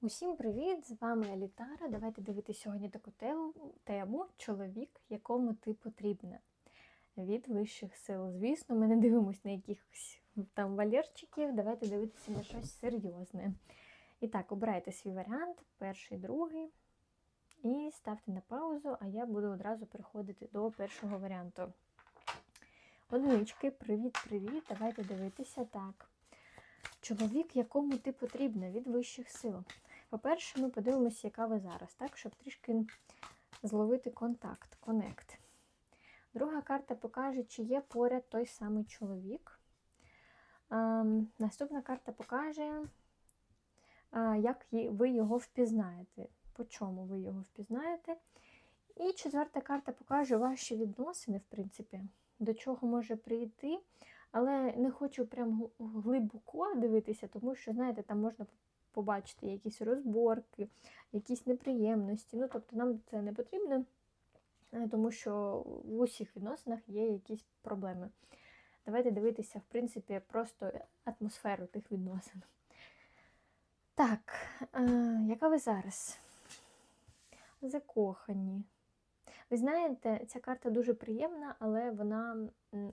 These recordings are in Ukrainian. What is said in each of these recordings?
Усім привіт! З вами Елітара. Давайте дивитися сьогодні таку тему, чоловік, якому ти потрібна. Від вищих сил. Звісно, ми не дивимося на якихось там валерчиків. Давайте дивитися на щось серйозне. І так, обирайте свій варіант, перший, другий. І ставте на паузу, а я буду одразу переходити до першого варіанту. Одинички, привіт-привіт. Давайте дивитися так. Чоловік, якому ти потрібна від вищих сил. По-перше, ми подивимося, яка ви зараз, так, щоб трішки зловити контакт, конект. Друга карта покаже, чи є поряд той самий чоловік. Ем, наступна карта покаже, як ви його впізнаєте, по чому ви його впізнаєте. І четверта карта покаже ваші відносини, в принципі, до чого може прийти. Але не хочу прям глибоко дивитися, тому що, знаєте, там можна побачити якісь розборки, якісь неприємності. Ну, тобто нам це не потрібно, е, тому що в усіх відносинах є якісь проблеми. Давайте дивитися, в принципі, просто атмосферу тих відносин. Так, е, яка ви зараз? Закохані. Ви знаєте, ця карта дуже приємна, але вона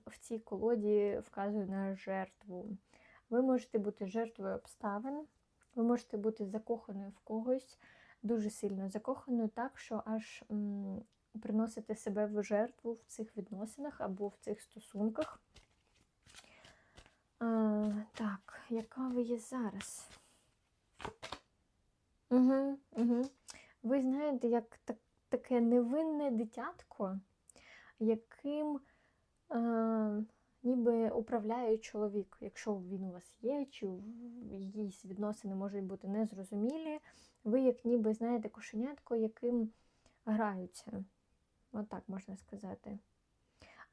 в цій колоді вказує на жертву. Ви можете бути жертвою обставин, ви можете бути закоханою в когось, дуже сильно закоханою, так, що аж м, приносите себе в жертву в цих відносинах або в цих стосунках. А, Так, яка ви є зараз? Угу, угу. Ви знаєте, як так таке невинне дитятко, яким ніби управляє чоловік, якщо він у вас є, чи якісь відносини можуть бути незрозумілі, ви, як ніби, знаєте, кошенятко, яким граються. Отак можна сказати.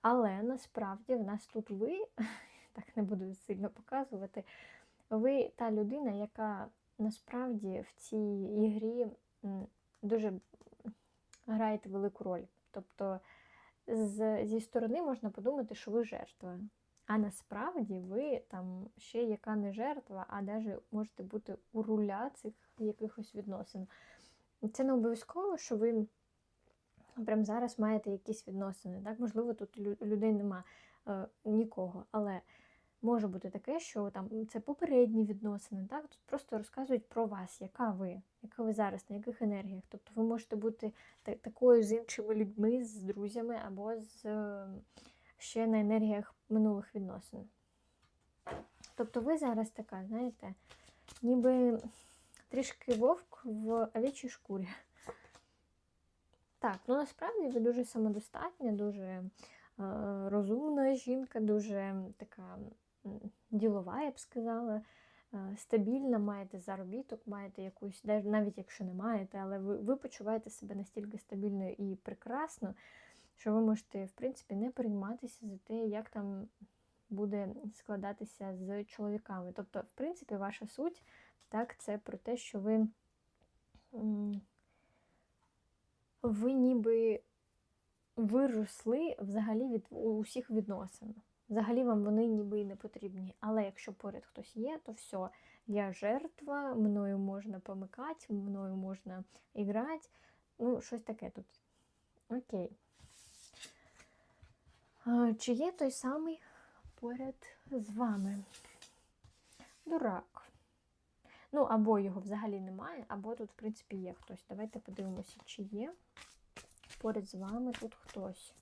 Але насправді в нас тут ви, так не буду сильно показувати, ви та людина, яка насправді в цій ігрі дуже граєте велику роль. Тобто з, зі сторони можна подумати, що ви жертва. А насправді ви там ще яка не жертва, а навіть можете бути у руля цих якихось відносин. Це не обов'язково, що ви прямо зараз маєте якісь відносини. Так? Можливо, тут людей нема е, нікого. Але може бути таке, що там це попередні відносини. Так? Тут просто розказують про вас, яка ви, яка ви зараз, на яких енергіях. Тобто ви можете бути такою з іншими людьми, з друзями або з ще на енергіях минулих відносин. Тобто ви зараз така, знаєте, ніби трішки вовк в овечій шкурі. Так, ну насправді ви дуже самодостатня, дуже е, розумна жінка, дуже така ділова, я б сказала, е, стабільна, маєте заробіток, маєте якусь, навіть якщо не маєте, але ви, ви почуваєте себе настільки стабільно і прекрасно, що ви можете, в принципі, не перейматися за те, як там буде складатися з чоловіками. Тобто, в принципі, ваша суть так, це про те, що ви, ви ніби виросли взагалі від усіх відносин. Взагалі вам вони ніби і не потрібні. Але якщо поряд хтось є, то все, я жертва, мною можна помикати, мною можна іграти. Ну, щось таке тут. Окей. Чи є той самий поряд з вами? Дурак. Ну, або його взагалі немає, або тут, в принципі, є хтось. Давайте подивимося, чи є поряд з вами тут хтось.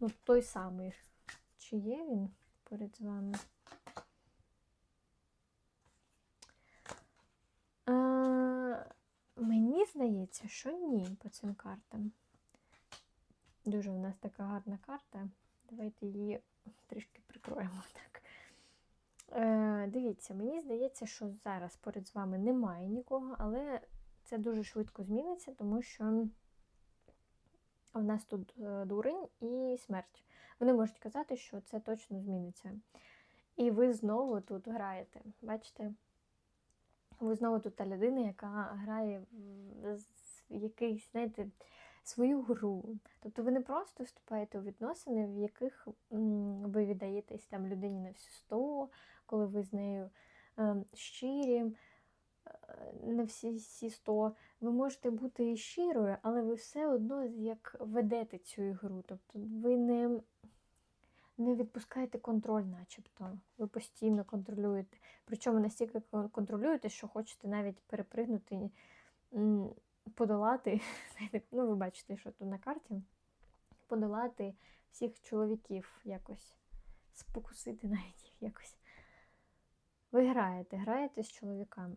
Ну, той самий. Чи є він поряд з вами? А, Мені здається, що ні по цим картам. Дуже у нас така гарна карта. Давайте її трішки прикроємо. так. Е, Дивіться, мені здається, що зараз поряд з вами немає нікого, але це дуже швидко зміниться, тому що у нас тут е, дурень і смерть. Вони можуть казати, що це точно зміниться. І ви знову тут граєте. Бачите? Ви знову тут та людина, яка грає в якийсь, знаєте, свою гру. Тобто ви не просто вступаєте у відносини, в яких ви віддаєтесь там людині на всю сто, коли ви з нею ем, щирі. Не всі всі 100. Ви можете бути і щирою, але ви все одно як ведете цю ігру. Тобто ви не, не відпускаєте контроль, начебто. Ви постійно контролюєте. Причому настільки контролюєте, що хочете навіть перепригнути, подолати. Ну, ви бачите, що тут на карті. Подолати всіх чоловіків якось, спокусити навіть їх якось. Ви граєте, граєте з чоловіками.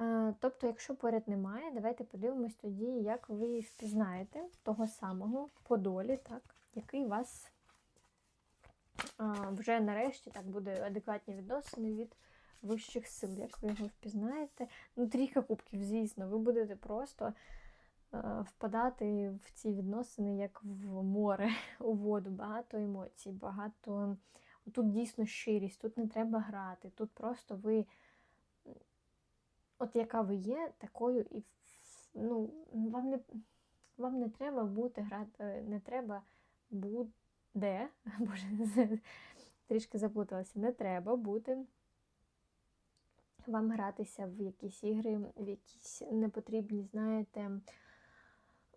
Е, Тобто, якщо поряд немає, давайте подивимось тоді, як ви впізнаєте того самого по долі, так, який вас вже нарешті так буде адекватні відносини від вищих сил, як ви його впізнаєте. Ну, трійка кубків, звісно, ви будете просто е, впадати в ці відносини, як в море, у воду, багато емоцій, багато. Тут дійсно щирість, тут не треба грати, тут просто ви, от яка ви є, такою і ну, вам не вам не треба бути грати, не треба буде, боже, трішки заплуталася, не треба бути вам гратися в якісь ігри, в якісь непотрібні, знаєте.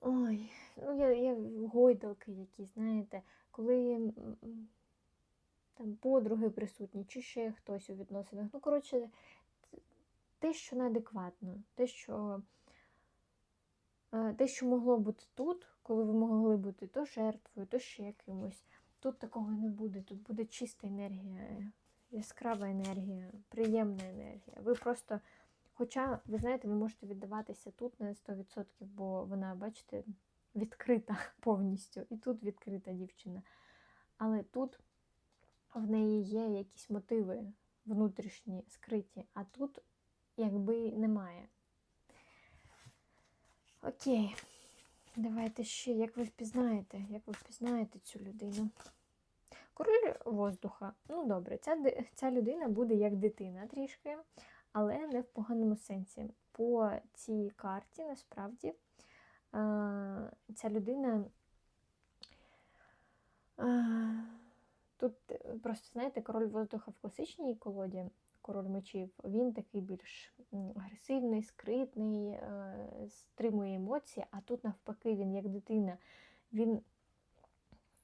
Ой, ну я, я гойдалки якісь, знаєте, коли там подруги присутні, чи ще хтось у відносинах. Ну, коротше, те, що неадекватно, те, що е, те, що могло бути тут, коли ви могли бути то жертвою, то ще кимось. Тут такого не буде. Тут буде чиста енергія, яскрава енергія, приємна енергія. Ви просто, хоча, ви знаєте, ви можете віддаватися тут на 100%, бо вона, бачите, відкрита повністю. І тут відкрита дівчина. Але тут в неї є якісь мотиви внутрішні, скриті, а тут якби немає. Окей, давайте ще, як ви впізнаєте, як ви впізнаєте цю людину? Король воздуха. Ну, добре, ця, ця людина буде як дитина трішки, але не в поганому сенсі. По цій карті насправді ця людина. Тут просто, знаєте, король воздуха в класичній колоді, король мечів, він такий більш агресивний, скритний, е, стримує емоції, а тут навпаки він як дитина. Він,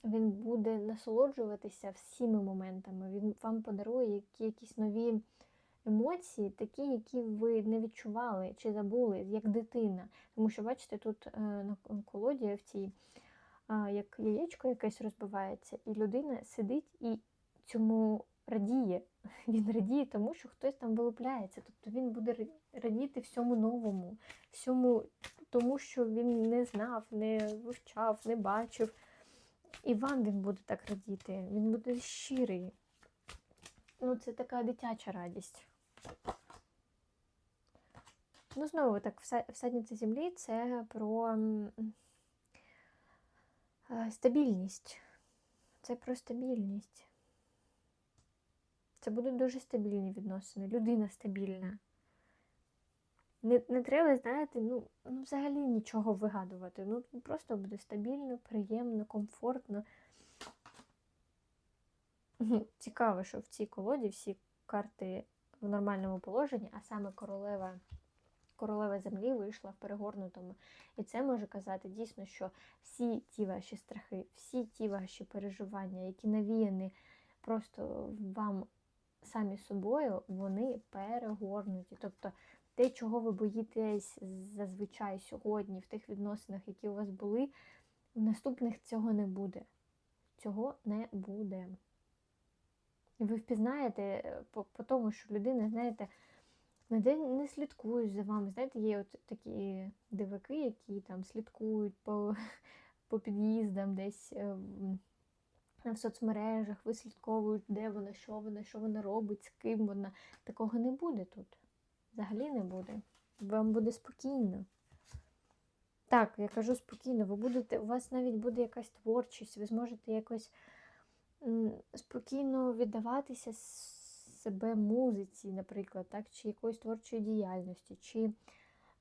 він буде насолоджуватися всіми моментами. Він вам подарує якісь нові емоції, такі, які ви не відчували чи забули, як дитина. Тому що, бачите, тут е, на колоді в цій як яєчко якесь розбивається, і людина сидить і цьому радіє. Він радіє тому, що хтось там вилупляється. Тобто він буде радіти всьому новому, всьому тому, що він не знав, не вивчав, не бачив. І вам він буде так радіти, він буде щирий. Ну, це така дитяча радість. Ну, знову так, вса- всадниця землі це про Е, Стабільність. Це про стабільність. Це будуть дуже стабільні відносини. Людина стабільна. Не, не треба, знаєте, ну, ну взагалі нічого вигадувати. Ну, просто буде стабільно, приємно, комфортно. Цікаво, що в цій колоді всі карти в нормальному положенні, а саме королева королева землі вийшла в перегорнутому. І це може казати дійсно, що всі ті ваші страхи, всі ті ваші переживання, які навіяні просто вам самі собою, вони перегорнуті. Тобто те, чого ви боїтесь зазвичай сьогодні, в тих відносинах, які у вас були, в наступних цього не буде. Цього не буде. І ви впізнаєте е, по, по тому, що людина, знаєте, на день не слідкують за вами. Знаєте, є от такі диваки, які там слідкують по, по під'їздам десь е, в- соцмережах, вислідковують, де вона, що вона, що вона робить, з ким вона. Такого не буде тут. Взагалі не буде. Вам буде спокійно. Так, я кажу спокійно, ви будете, у вас навіть буде якась творчість, ви зможете якось спокійно віддаватися себе музиці, наприклад, так, чи якоїсь творчої діяльності, чи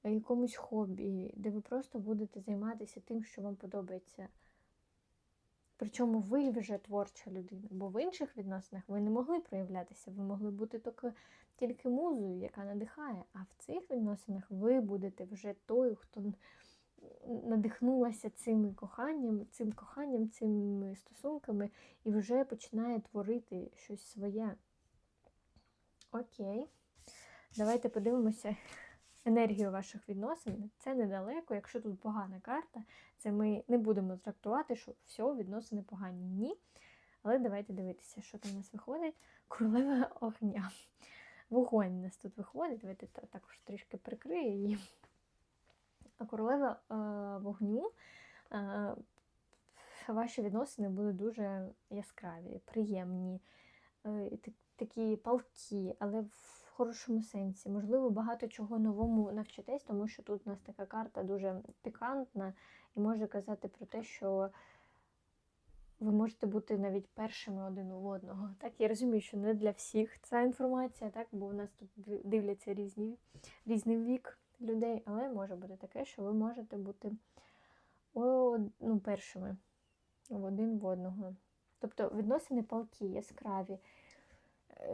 якомусь хобі, де ви просто будете займатися тим, що вам подобається. Причому ви вже творча людина, бо в інших відносинах ви не могли проявлятися, ви могли бути тільки, тільки музою, яка надихає. А в цих відносинах ви будете вже тою, хто надихнулася цим коханням, цим коханням, цими стосунками і вже починає творити щось своє. Окей. Давайте подивимося енергію ваших відносин. Це недалеко. Якщо тут погана карта, це ми не будемо трактувати, що все, відносини погані. Ні. Але давайте дивитися, що там у нас виходить. Королева огня. Вогонь у нас тут виходить. Давайте також трішки прикрию її. А королева е, вогню. Е, ваші відносини будуть дуже яскраві, приємні, е, такі палкі, але в хорошому сенсі. Можливо, багато чого новому навчитесь, тому що тут у нас така карта дуже пікантна і може казати про те, що ви можете бути навіть першими один у одного. Так, я розумію, що не для всіх ця інформація, так, бо у нас тут дивляться різні, різний вік людей, але може бути таке, що ви можете бути о, ну, першими в один в одного. Тобто відносини палки, яскраві,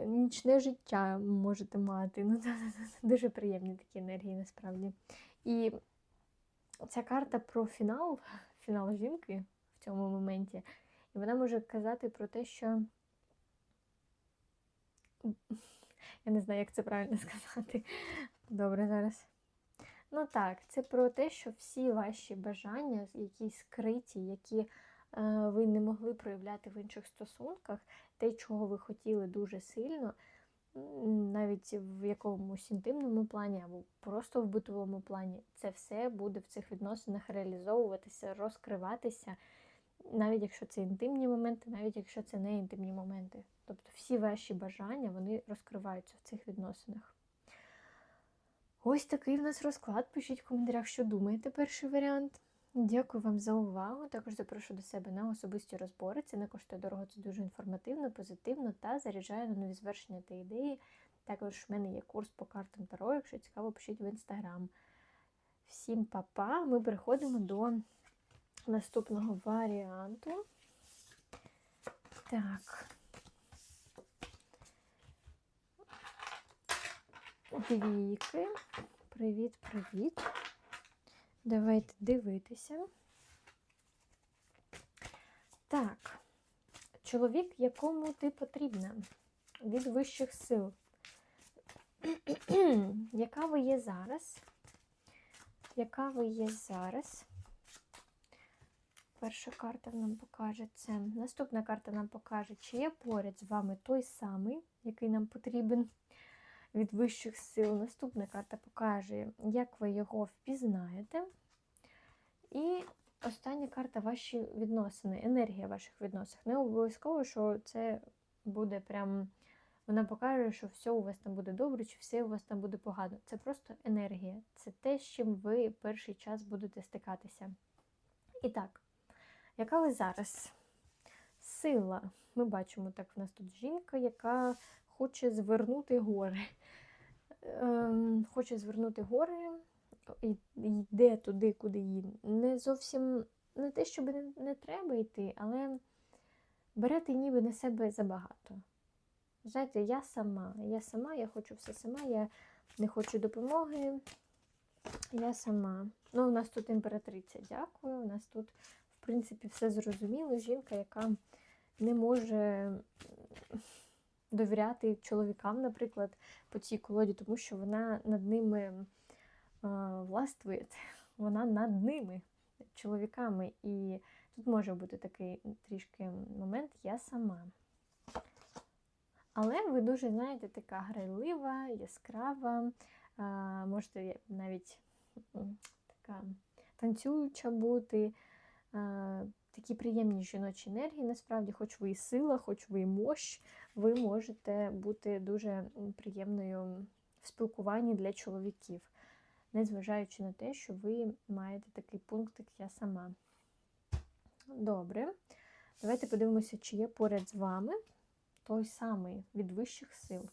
нічне життя можете мати. Ну, Дуже приємні такі енергії насправді. І ця карта про фінал, фінал жінки в цьому моменті, і вона може казати про те, що. Я не знаю, як це правильно сказати. Добре зараз. Ну так, це про те, що всі ваші бажання, які скриті, які е, ви не могли проявляти в інших стосунках, те, чого ви хотіли дуже сильно, навіть в якомусь інтимному плані або просто в битовому плані, це все буде в цих відносинах реалізовуватися, розкриватися, навіть якщо це інтимні моменти, навіть якщо це не інтимні моменти. Тобто всі ваші бажання вони розкриваються в цих відносинах. Ось такий в нас розклад. Пишіть в коментарях, що думаєте, перший варіант. Дякую вам за увагу. Також запрошую до себе на особисті розбори. Це не коштує дорого, це дуже інформативно, позитивно та заряджає на нові звершення та ідеї. Також в мене є курс по картам Таро, якщо цікаво, пишіть в інстаграм. Всім па-па! Ми переходимо до наступного варіанту. Так. Двійки. Привіт-привіт. Давайте дивитися. Так, чоловік, якому ти потрібна від вищих сил. Яка ви є зараз? Яка ви є зараз? Перша карта нам покаже це. Наступна карта нам покаже, чи є поряд з вами той самий, який нам потрібен від вищих сил. Наступна карта покаже, як ви його впізнаєте. І остання карта ваші відносини, енергія ваших відносин. Не обов'язково, що це буде прям. Вона покаже, що все у вас там буде добре, чи все у вас там буде погано. Це просто енергія. Це те, з чим ви перший час будете стикатися. І так, яка ви зараз? Сила. Ми бачимо, так, в нас тут жінка, яка хоче звернути гори. Ем, хоче звернути гори і йде туди, куди їй. Не зовсім не те, щоб не, не треба йти, але берете ніби на себе забагато. Знаєте, я сама, я сама, я хочу все сама, я не хочу допомоги. Я сама. Ну, у нас тут імператриця, дякую. У нас тут, в принципі, все зрозуміло. Жінка, яка не може довіряти чоловікам, наприклад, по цій колоді, тому що вона над ними властвує, вона над ними, чоловіками. І тут може бути такий трішки момент я сама. Але ви дуже, знаєте, така грайлива, яскрава, можете навіть така танцююча бути такі приємні жіночі енергії, насправді, хоч ви і сила, хоч ви і мощ, ви можете бути дуже приємною в спілкуванні для чоловіків, незважаючи на те, що ви маєте такий пункт, як я сама. Добре. Давайте подивимося, чи є поряд з вами той самий від вищих сил.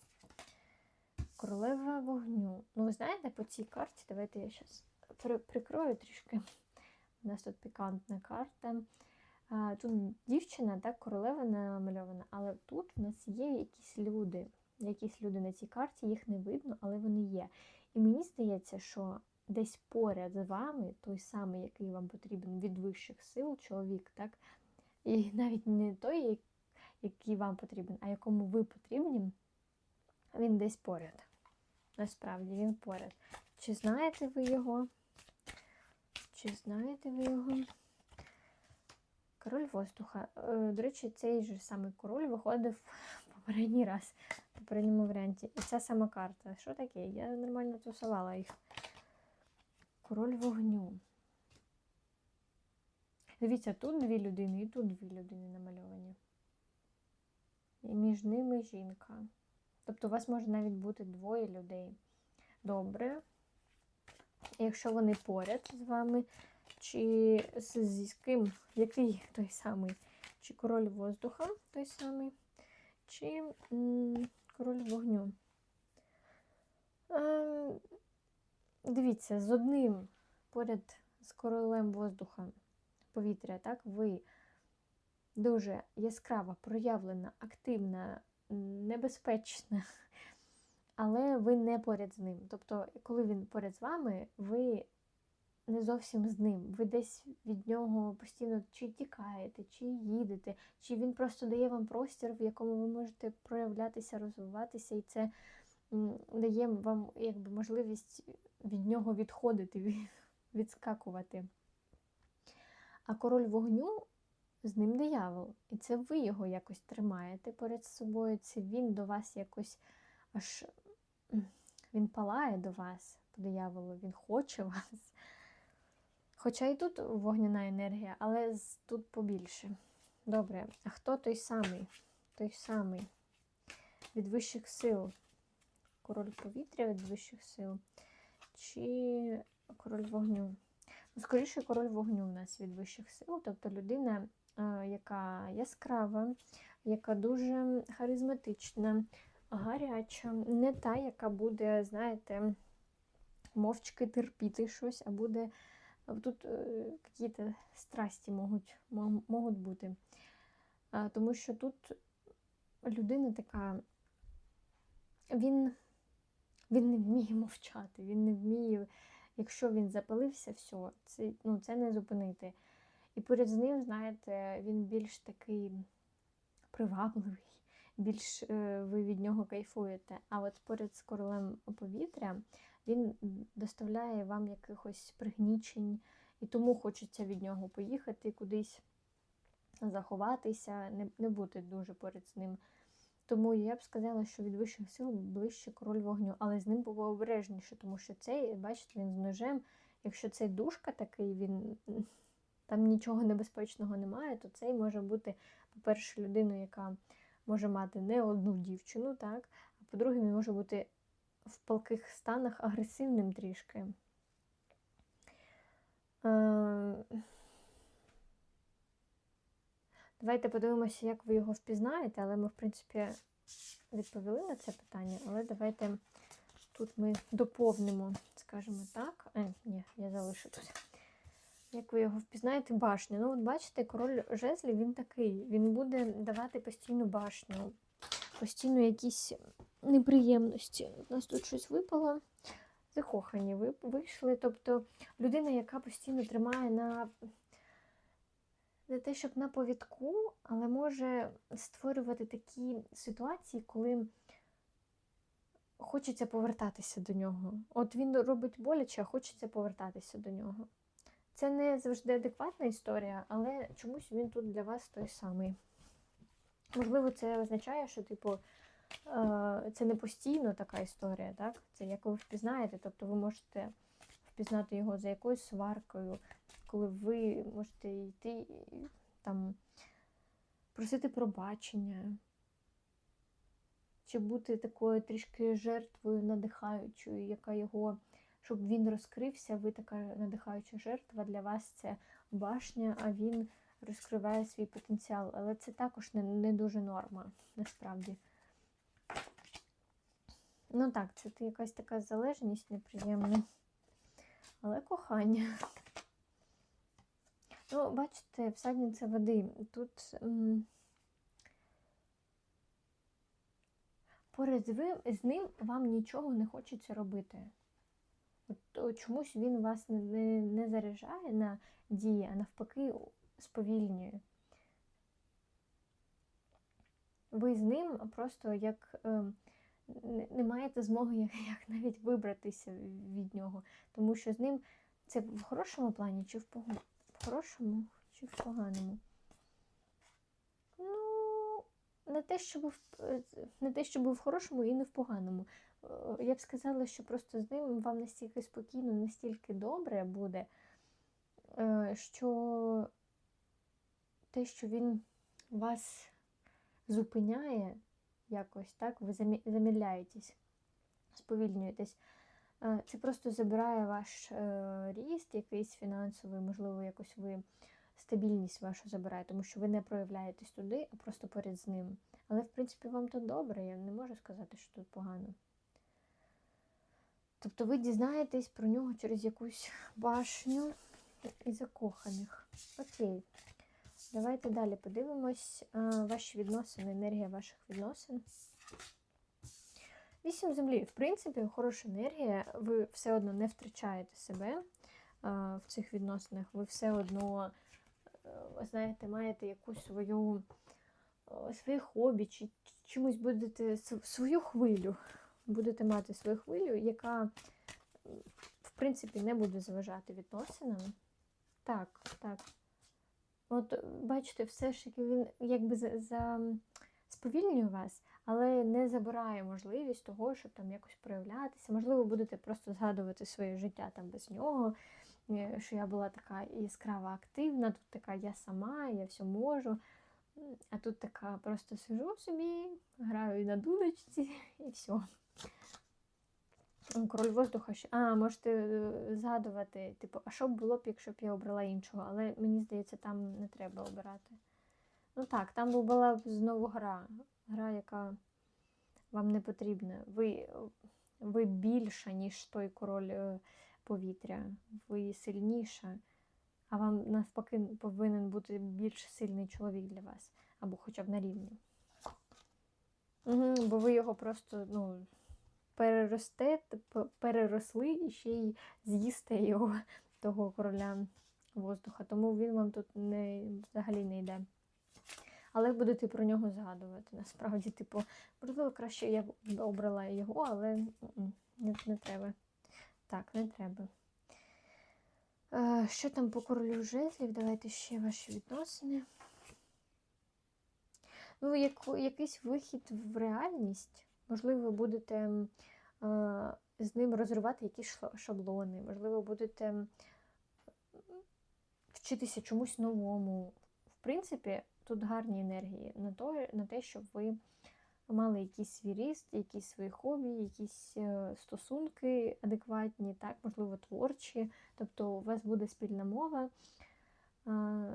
Королева вогню. Ну, ви знаєте, по цій карті, давайте я зараз прикрою трішки. У нас тут пікантна карта. Тут дівчина, так, королева намальована, але тут в нас є якісь люди. Якісь люди на цій карті, їх не видно, але вони є. І мені здається, що десь поряд з вами, той самий, який вам потрібен від вищих сил, чоловік, так? І навіть не той, який вам потрібен, а якому ви потрібні, він десь поряд. Насправді він поряд. Чи знаєте ви його? Чи знаєте ви його? Король воздуха. Е, До речі, цей же самий король виходив попередній раз в попередньому варіанті. І ця сама карта. Що таке? Я нормально тусувала їх. Король вогню. Дивіться, тут дві людини і тут дві людини намальовані. І між ними жінка. Тобто у вас може навіть бути двоє людей. Добре. Якщо вони поряд з вами, чи з, з ким, який той самий, чи король воздуха той самий, чи м, король вогню. Е, дивіться, з одним поряд з королем воздуха повітря, так, ви дуже яскрава, проявлена, активна, небезпечна, але ви не поряд з ним. Тобто, коли він поряд з вами, ви не зовсім з ним. Ви десь від нього постійно чи тікаєте, чи їдете, чи він просто дає вам простір, в якому ви можете проявлятися, розвиватися, і це дає вам якби можливість від нього відходити, відскакувати. А король вогню з ним диявол. І це ви його якось тримаєте перед собою. Це він до вас якось аж він палає до вас по дияволу, він хоче вас. Хоча і тут вогняна енергія, але тут побільше. Добре, а хто той самий? Той самий від вищих сил? Король повітря від вищих сил? Чи король вогню? Ну, скоріше, король вогню у нас від вищих сил, тобто людина, е, яка яскрава, яка дуже харизматична, гаряча, не та, яка буде, знаєте, мовчки терпіти щось, а буде. Тут е, якісь страсті можуть, можуть бути. Тому що тут людина така, він, він не вміє мовчати, він не вміє, якщо він запалився, все, це, ну, це не зупинити. І поряд з ним, знаєте, він більш такий привабливий, більш е, ви від нього кайфуєте. А от поряд з королем повітря він доставляє вам якихось пригнічень, і тому хочеться від нього поїхати кудись, заховатися, не, не бути дуже поряд з ним. Тому я б сказала, що від вищих сил ближче король вогню, але з ним було обережніше, тому що цей, бачите, він з ножем. Якщо цей душка такий, він там нічого небезпечного немає, то цей може бути, по-перше, людиною, яка може мати не одну дівчину, так, а по-друге, він може бути в палких станах агресивним трішки. Е, Давайте подивимося, як ви його впізнаєте, але ми, в принципі, відповіли на це питання, але давайте тут ми доповнимо, скажімо так. Е, ні, я залишу тут. Як ви його впізнаєте, башню. Ну, от бачите, король жезлів він такий. Він буде давати постійну башню, постійно якісь неприємності. У нас тут щось випало. Закохані ви- вийшли. Тобто людина, яка постійно тримає на не те, щоб на повідку, але може створювати такі ситуації, коли хочеться повертатися до нього. От він робить боляче, а хочеться повертатися до нього. Це не завжди адекватна історія, але чомусь він тут для вас той самий. Можливо, це означає, що, типу, е, це не постійно така історія, так? Це як ви впізнаєте, тобто ви можете впізнати його за якоюсь сваркою, коли ви можете йти там просити пробачення, чи бути такою трішки жертвою надихаючою, яка його, щоб він розкрився, ви така надихаюча жертва, для вас це башня, а він розкриває свій потенціал. Але це також не, не дуже норма, насправді. Ну так, це якась така залежність неприємна. Але кохання. Ну, бачите, всадниця води. Тут м, поряд з ним вам нічого не хочеться робити. Чомусь він вас не, не, заряджає на дії, а навпаки сповільнює. Ви з ним просто як е, не, маєте змоги як, як навіть вибратися від нього. Тому що з ним це в хорошому плані чи в, пог- в хорошому, чи в поганому. Ну, не те, щоб в, е, не те, щоб в хорошому і не в поганому. Е, Я б сказала, що просто з ним вам настільки спокійно, настільки добре буде, е, що те, що він вас зупиняє якось, так, ви замі- замедляєтесь, сповільнюєтесь. Е, Це просто забирає ваш ріст, якийсь фінансовий, можливо, якось ви стабільність вашу забирає, тому що ви не проявляєтесь туди, а просто поряд з ним. Але, в принципі, вам тут добре, я не можу сказати, що тут погано. Тобто ви дізнаєтесь про нього через якусь башню і закоханих. Окей. Давайте далі подивимось а, ваші відносини, енергія ваших відносин. Вісім землі. В принципі, хороша енергія. Ви все одно не втрачаєте себе а, в цих відносинах. Ви все одно, е, знаєте, маєте якусь свою е, своє хобі, чи чимось будете свою хвилю. Будете мати свою хвилю, яка, в принципі, не буде заважати відносинам. Так, так. От, бачите, все ж таки він якби за, за сповільнює вас, але не забирає можливість того, щоб там якось проявлятися. Можливо, будете просто згадувати своє життя там без нього, е, що я була така яскрава активна, тут така я сама, я все можу. А тут така просто сижу собі, граю на дудочці і все. Король воздуха. А, можете згадувати, типу, а що б було б, якщо б я обрала іншого? Але мені здається, там не треба обирати. Ну так, там була б знову гра. Гра, яка вам не потрібна. Ви, ви більша, ніж той король е, повітря. Ви сильніша, а вам навпаки повинен бути більш сильний чоловік для вас. Або хоча б на рівні. Угу, бо ви його просто, ну переростете, п- переросли і ще й з'їсте його, того короля воздуха. Тому він вам тут не, взагалі не йде. Але будете про нього згадувати. Насправді, типу, можливо, краще я б обрала його, але не, не треба. Так, не треба. Е, що там по королю жезлів? Давайте ще ваші відносини. Ну, як, якийсь вихід в реальність. Можливо, ви будете з ним розривати якісь шаблони, можливо, будете вчитися чомусь новому. В принципі, тут гарні енергії на, то, на те, щоб ви мали якийсь свій ріст, якісь свої хобі, якісь е, стосунки адекватні, так, можливо, творчі. Тобто у вас буде спільна мова.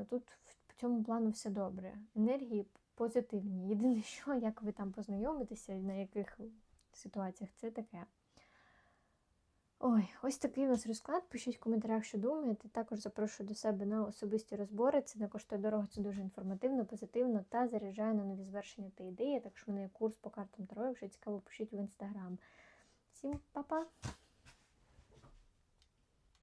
Тут в цьому плану все добре. Енергії позитивні. Єдине, що як ви там познайомитеся, на яких ситуаціях це таке. Ой, ось такий у нас розклад. Пишіть в коментарях, що думаєте. Також запрошую до себе на особисті розбори. Це не коштує дорого, це дуже інформативно, позитивно та заряджає на нові звершення та ідеї. Також в мене є курс по картам Таро, якщо цікаво, пишіть в інстаграм. Всім па-па!